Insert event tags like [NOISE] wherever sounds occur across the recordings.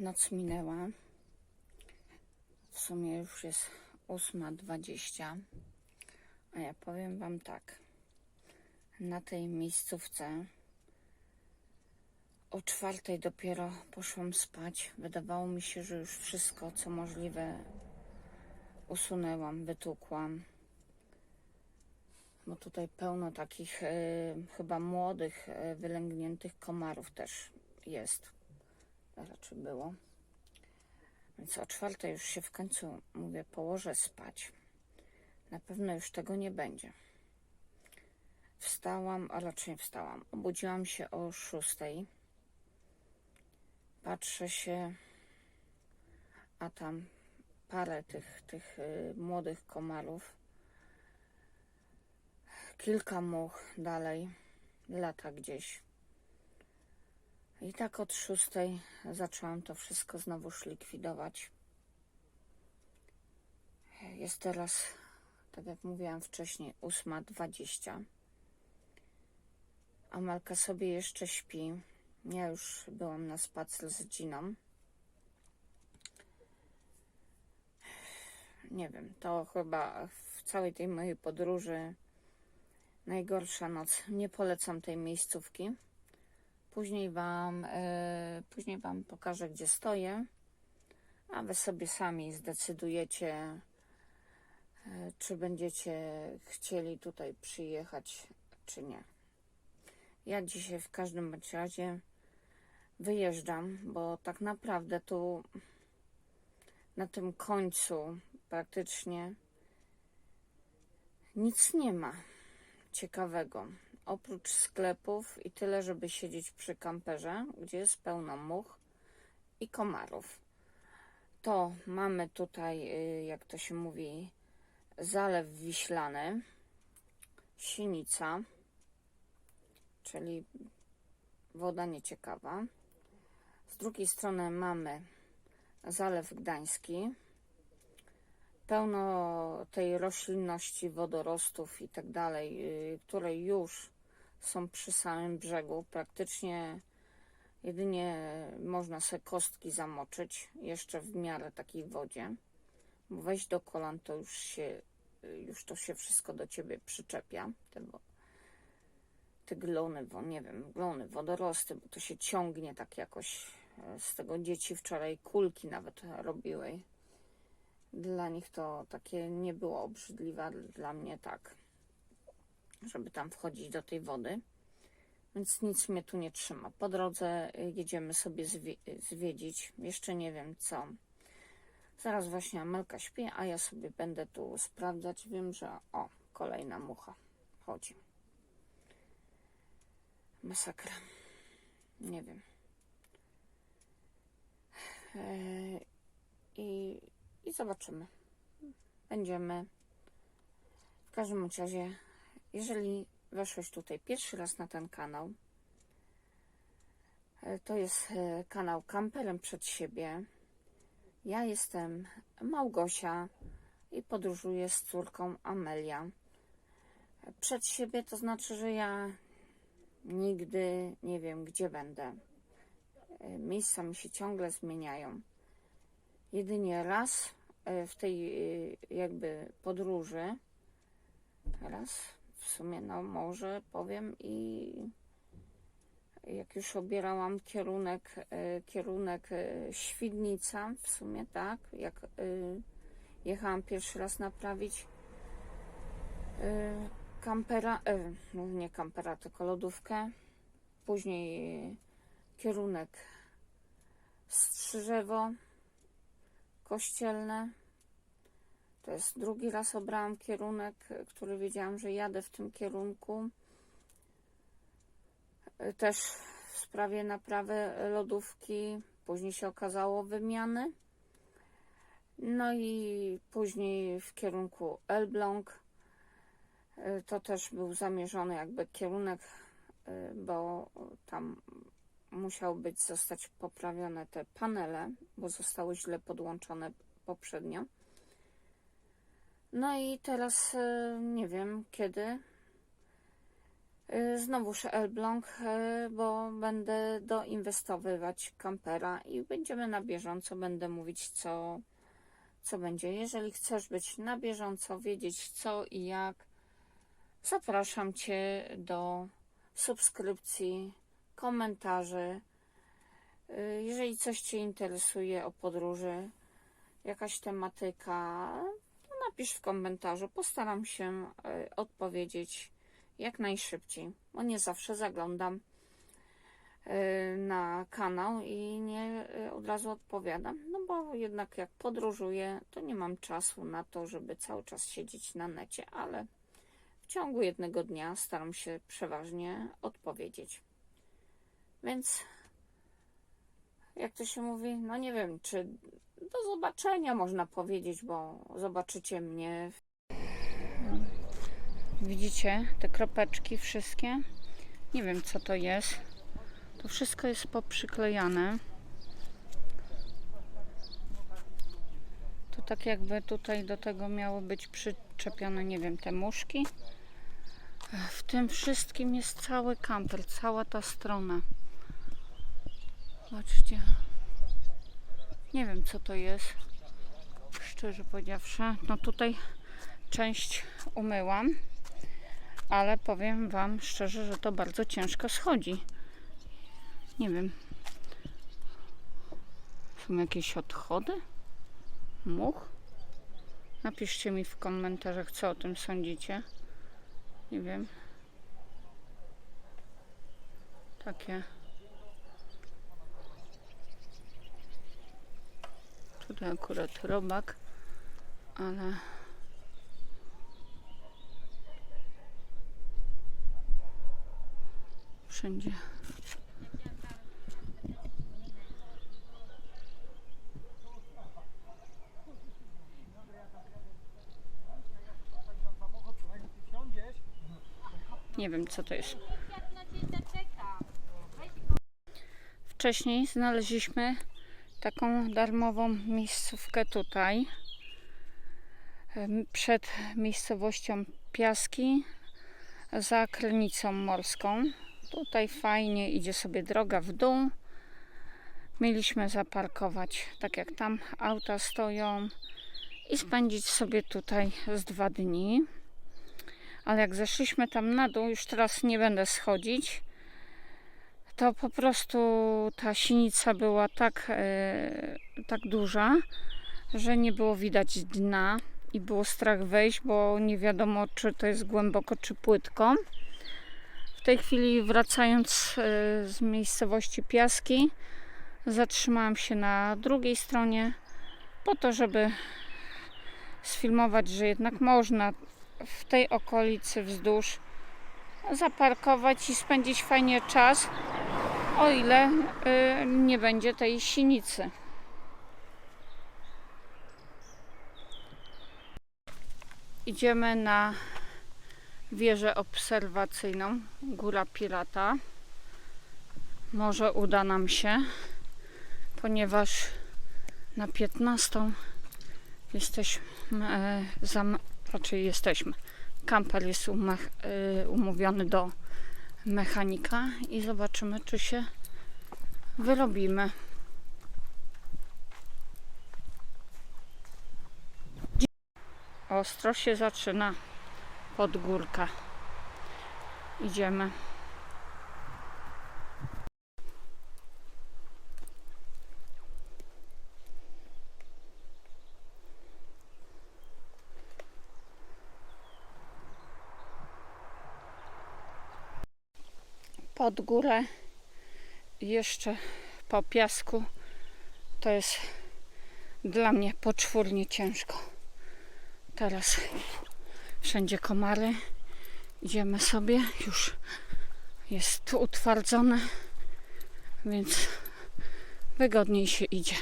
Noc minęła. W sumie już jest 8.20. A ja powiem Wam tak. Na tej miejscówce o czwartej dopiero poszłam spać. Wydawało mi się, że już wszystko, co możliwe, usunęłam, wytukłam. Bo tutaj pełno takich e, chyba młodych, e, wylęgniętych komarów też jest. Raczej było. Więc o czwartej już się w końcu, mówię, położę spać. Na pewno już tego nie będzie. Wstałam, a raczej wstałam. Obudziłam się o szóstej. Patrzę się, a tam parę tych, tych y, młodych komarów. Kilka much dalej lata gdzieś. I tak od szóstej zaczęłam to wszystko znowuż likwidować. Jest teraz, tak jak mówiłam wcześniej, 8.20. Amalka sobie jeszcze śpi. Ja już byłam na spacer z Giną. Nie wiem, to chyba w całej tej mojej podróży najgorsza noc. Nie polecam tej miejscówki. Później wam, e, później wam pokażę, gdzie stoję, a wy sobie sami zdecydujecie, e, czy będziecie chcieli tutaj przyjechać, czy nie. Ja dzisiaj w każdym razie wyjeżdżam, bo tak naprawdę tu na tym końcu praktycznie nic nie ma ciekawego. Oprócz sklepów i tyle, żeby siedzieć przy kamperze, gdzie jest pełno much i komarów. To mamy tutaj, y, jak to się mówi, zalew wiślany, sinica, czyli woda nieciekawa. Z drugiej strony mamy zalew gdański, pełno tej roślinności, wodorostów i tak dalej, y, które już są przy samym brzegu. Praktycznie jedynie można sobie kostki zamoczyć, jeszcze w miarę takiej wodzie. Bo wejść do kolan to już się, już to się wszystko do ciebie przyczepia. Te, wo- te glony, bo nie wiem, glony, wodorosty, bo to się ciągnie tak jakoś. y, Z tego dzieci wczoraj kulki nawet robiły dla nich to takie nie było obrzydliwe, dla mnie tak, żeby tam wchodzić do tej wody. Więc nic mnie tu nie trzyma. Po drodze y, jedziemy sobie zwie zwiedzić. Jeszcze nie wiem co. Zaraz właśnie Amelka śpi, a ja sobie będę tu sprawdzać. Wiem, że o, kolejna mucha chodzi. Masakra. Nie wiem. Eee, I i zobaczymy. Będziemy. W każdym razie, jeżeli weszłeś tutaj pierwszy raz na ten kanał, e, to jest e, kanał Kamperem przed siebie. Ja jestem Małgosia i podróżuję z córką Amelia. Przed siebie to znaczy, że ja nigdy nie wiem, gdzie będę. E, Miejsca mi się ciągle zmieniają. Jedynie raz w tej jakby podróży, raz w sumie, no może powiem i jak już obierałam kierunek, e, kierunek e, Świdnica, w sumie tak, jak e, jechałam pierwszy raz naprawić kampera, no nie kampera, tylko lodówkę, później kierunek Strzyżewo, kościelne. To jest drugi raz obrałam kierunek, który wiedziałam, że jadę w tym kierunku. Też w sprawie naprawy lodówki. Później się okazało wymiany. No i później w kierunku Elbląg. To też był zamierzony jakby kierunek, bo tam musiał być zostać poprawione te panele, bo zostały źle podłączone poprzednio. No i teraz e, nie wiem kiedy Y, Znowuż Elbląg, y, bo będę doinwestowywać kampera i będziemy na bieżąco, będę mówić co, co będzie. Jeżeli chcesz być na bieżąco, wiedzieć co i jak, zapraszam Cię do subskrypcji, komentarzy. Jeżeli coś Cię interesuje o podróży, jakaś tematyka, napisz w komentarzu. Postaram się y, odpowiedzieć jak najszybciej, bo nie zawsze zaglądam y, na kanał i nie y, od razu odpowiadam, no bo jednak jak podróżuję, to nie mam czasu na to, żeby cały czas siedzieć na necie, ale w ciągu jednego dnia staram się przeważnie odpowiedzieć. Więc jak to się mówi, no nie wiem, czy do zobaczenia można powiedzieć, bo zobaczycie mnie Widzicie te kropeczki wszystkie? Nie wiem co to jest. To wszystko jest poprzyklejane. To tak jakby tutaj do tego miało być przyczepione, nie wiem, te muszki. W tym wszystkim jest cały kamper, cała ta strona. Zobaczcie. Nie wiem co to jest. Szczerze powiedziawszy. No tutaj część umyłam ale powiem Wam szczerze, że to bardzo ciężko schodzi. Nie wiem. Są jakieś odchody? Much? Napiszcie mi w komentarzach, co o tym sądzicie. Nie wiem. Takie. Tutaj akurat robak, ale. wszędzie. Nie wiem co to jest. Wcześniej znaleźliśmy taką darmową miejscówkę tutaj przed miejscowością Piaski za Krynicą Morską. Tutaj fajnie idzie sobie droga w dół. Mieliśmy zaparkować tak jak tam auta stoją i spędzić sobie tutaj z dwa dni. Ale jak zeszliśmy tam na dół, już teraz nie będę schodzić, to po prostu ta sinica była tak, e, tak duża, że nie było widać dna i było strach wejść, bo nie wiadomo, czy to jest głęboko, czy płytko. W tej chwili wracając e, z miejscowości Piaski, zatrzymałam się na drugiej stronie po to, żeby sfilmować, że jednak można w tej okolicy wzdłuż zaparkować i spędzić fajnie czas, o ile y, nie będzie tej sinicy. Idziemy na wieżę obserwacyjną Góra Pirata. Może uda nam się, ponieważ na 15 jesteśmy e, zam, raczej jesteśmy. Kamper jest umech, e, umówiony do mechanika i zobaczymy, czy się wyrobimy. Ostro się zaczyna pod górka. Idziemy. Pod górę jeszcze po piasku to jest dla mnie poczwórnie ciężko. Teraz wszędzie komary. Idziemy sobie, już jest tu utwardzone, więc wygodniej się idzie.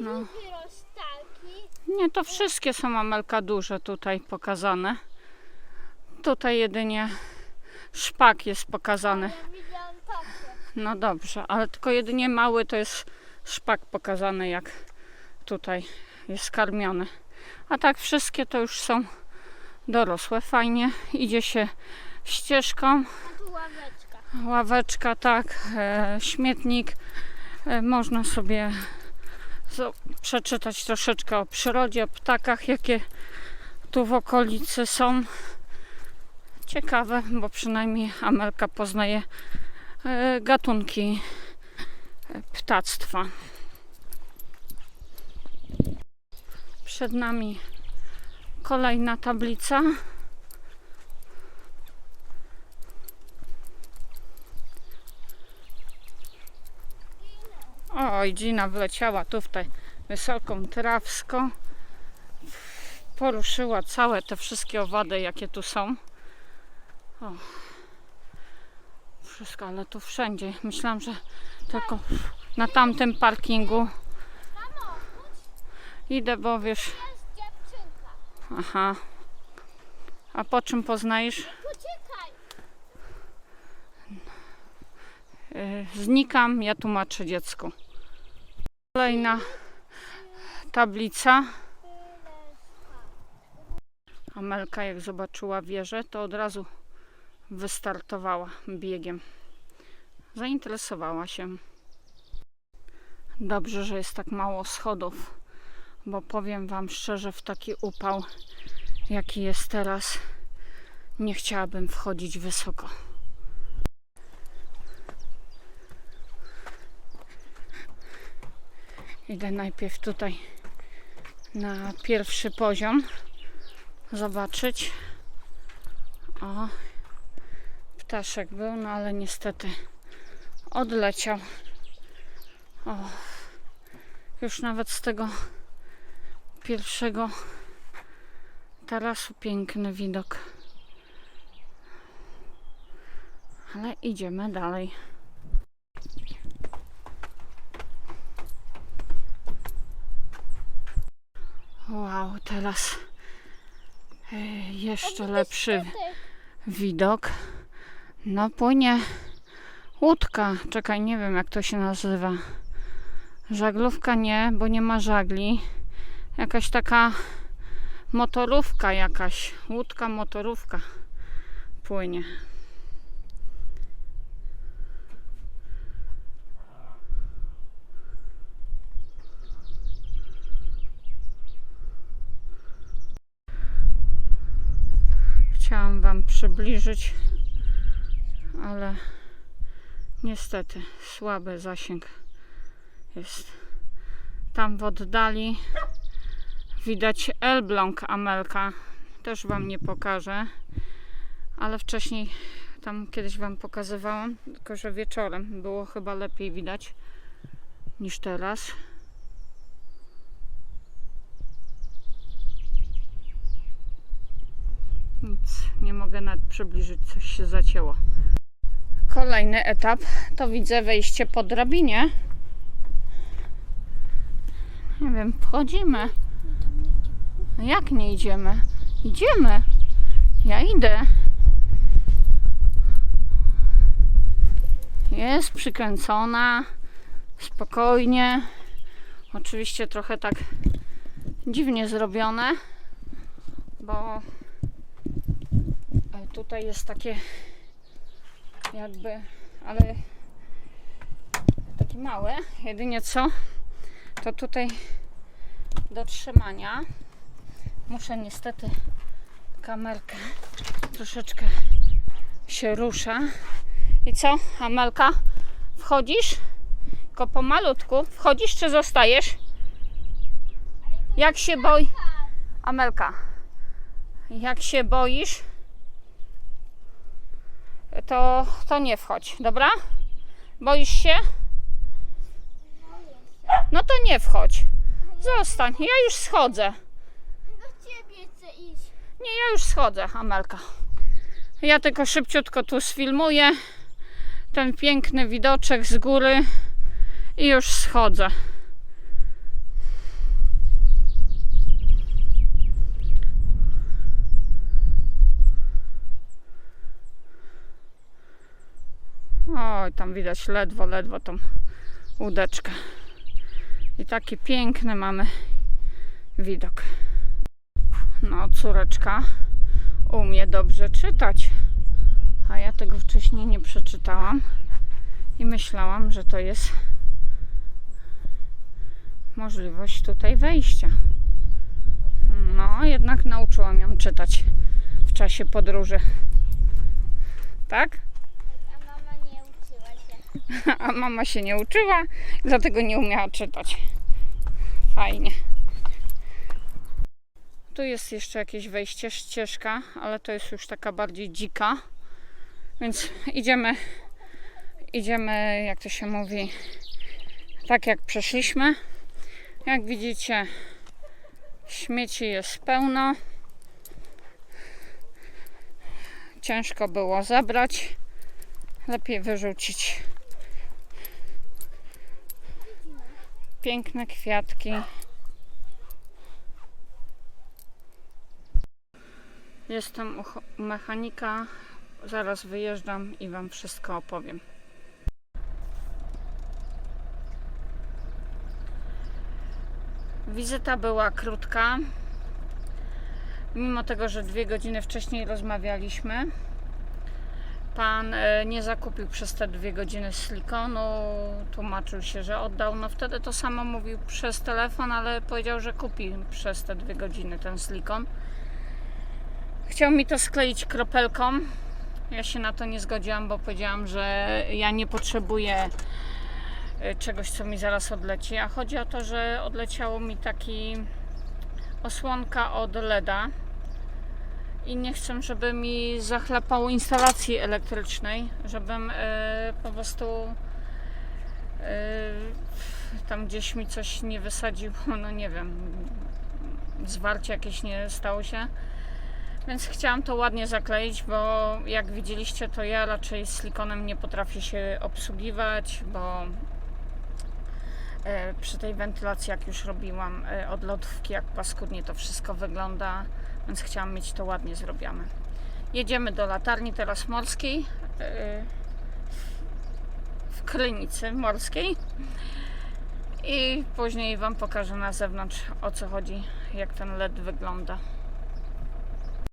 No. Nie, to wszystkie są amelka duże tutaj pokazane. Tutaj jedynie szpak jest pokazany. No dobrze, ale tylko jedynie mały to jest szpak pokazany, jak tutaj jest karmiony. A tak wszystkie to już są dorosłe. Fajnie. Idzie się ścieżką. Ławeczka. Ławeczka, tak. E, śmietnik. E, można sobie przeczytać troszeczkę o przyrodzie, o ptakach, jakie tu w okolicy są. Ciekawe, bo przynajmniej Amelka poznaje e, gatunki e, ptactwa. Przed nami kolejna tablica. Oj, Gina wleciała tu w tę wysoką trawską. Poruszyła całe te wszystkie owady, jakie tu są. O. Wszystko, ale tu wszędzie. Myślałam, że tylko na tamtym parkingu. Idę, bo wiesz. Aha. A po czym poznajesz? Y, Znikam, ja tłumaczę dziecku. Kolejna tablica. Amelka jak zobaczyła wieżę, to od razu wystartowała biegiem. Zainteresowała się. Dobrze, że jest tak mało schodów, bo powiem Wam szczerze, w taki upał, jaki jest teraz, nie chciałabym wchodzić wysoko. Idę najpierw tutaj na pierwszy poziom zobaczyć. O, ptaszek był, no ale niestety odleciał. O, już nawet z tego pierwszego tarasu piękny widok. Ale idziemy dalej. Wow, teraz e, jeszcze lepszy widok. No płynie łódka. Czekaj, nie wiem jak to się nazywa. Żaglówka nie, bo nie ma żagli. Jakaś taka motorówka jakaś. Łódka, motorówka płynie. Chciałam Wam przybliżyć, ale niestety słaby zasięg jest. Tam w oddali widać Elbląg Amelka. Też Wam nie pokażę, ale wcześniej tam kiedyś Wam pokazywałam, tylko że wieczorem było chyba lepiej widać niż teraz. Nic, nie mogę nawet przybliżyć, coś się zacięło. Kolejny etap to widzę wejście po drabinie. Nie wiem, wchodzimy. Jak nie idziemy? Idziemy. Ja idę. Jest przykręcona. Spokojnie. Oczywiście trochę tak dziwnie zrobione, bo tutaj jest takie jakby, ale takie małe. Jedynie co, to tutaj do trzymania muszę niestety kamerkę troszeczkę się rusza. I co, Amelka? Wchodzisz? Tylko pomalutku. Wchodzisz czy zostajesz? Jak się boi... Amelka, jak się boisz, to, to nie wchodź, dobra? Boisz się? No to nie wchodź. Zostań. Ja już schodzę. Do ciebie chcę iść. Nie, ja już schodzę, Amelka. Ja tylko szybciutko tu sfilmuję ten piękny widoczek z góry i już schodzę. Oj, tam widać ledwo, ledwo tą łódeczkę. I taki piękny mamy widok. No, córeczka umie dobrze czytać. A ja tego wcześniej nie przeczytałam i myślałam, że to jest możliwość tutaj wejścia. No, jednak nauczyłam ją czytać w czasie podróży. Tak? A mama nie uczyła się. [LAUGHS] A mama się nie uczyła, dlatego nie umiała czytać. Fajnie. Tu jest jeszcze jakieś wejście, ścieżka, ale to jest już taka bardziej dzika. Więc idziemy, idziemy, jak to się mówi, tak jak przeszliśmy. Jak widzicie, śmieci jest pełno. Ciężko było zabrać. Lepiej wyrzucić. Piękne kwiatki. Jestem u mechanika. Zaraz wyjeżdżam i Wam wszystko opowiem. Wizyta była krótka. Mimo tego, że dwie godziny wcześniej rozmawialiśmy, pan e, nie zakupił przez te dwie godziny silikonu. Tłumaczył się, że oddał. No wtedy to samo mówił przez telefon, ale powiedział, że kupi przez te dwie godziny ten silikon. Chciał mi to skleić kropelką. Ja się na to nie zgodziłam, bo powiedziałam, że ja nie potrzebuję e, czegoś, co mi zaraz odleci. A chodzi o to, że odleciało mi taki osłonka od LEDa i nie chcę, żeby mi zachlapało instalacji elektrycznej, żebym e, po prostu e, tam gdzieś mi coś nie wysadziło, [LAUGHS] no nie wiem, zwarcie jakieś nie stało się. Więc chciałam to ładnie zakleić, bo jak widzieliście, to ja raczej silikonem nie potrafię się obsługiwać, bo e, przy tej wentylacji, jak już robiłam od lodówki, jak paskudnie to wszystko wygląda, więc chciałam mieć to ładnie zrobione. Jedziemy do latarni teraz morskiej e, w Krynicy Morskiej i później Wam pokażę na zewnątrz o co chodzi, jak ten LED wygląda.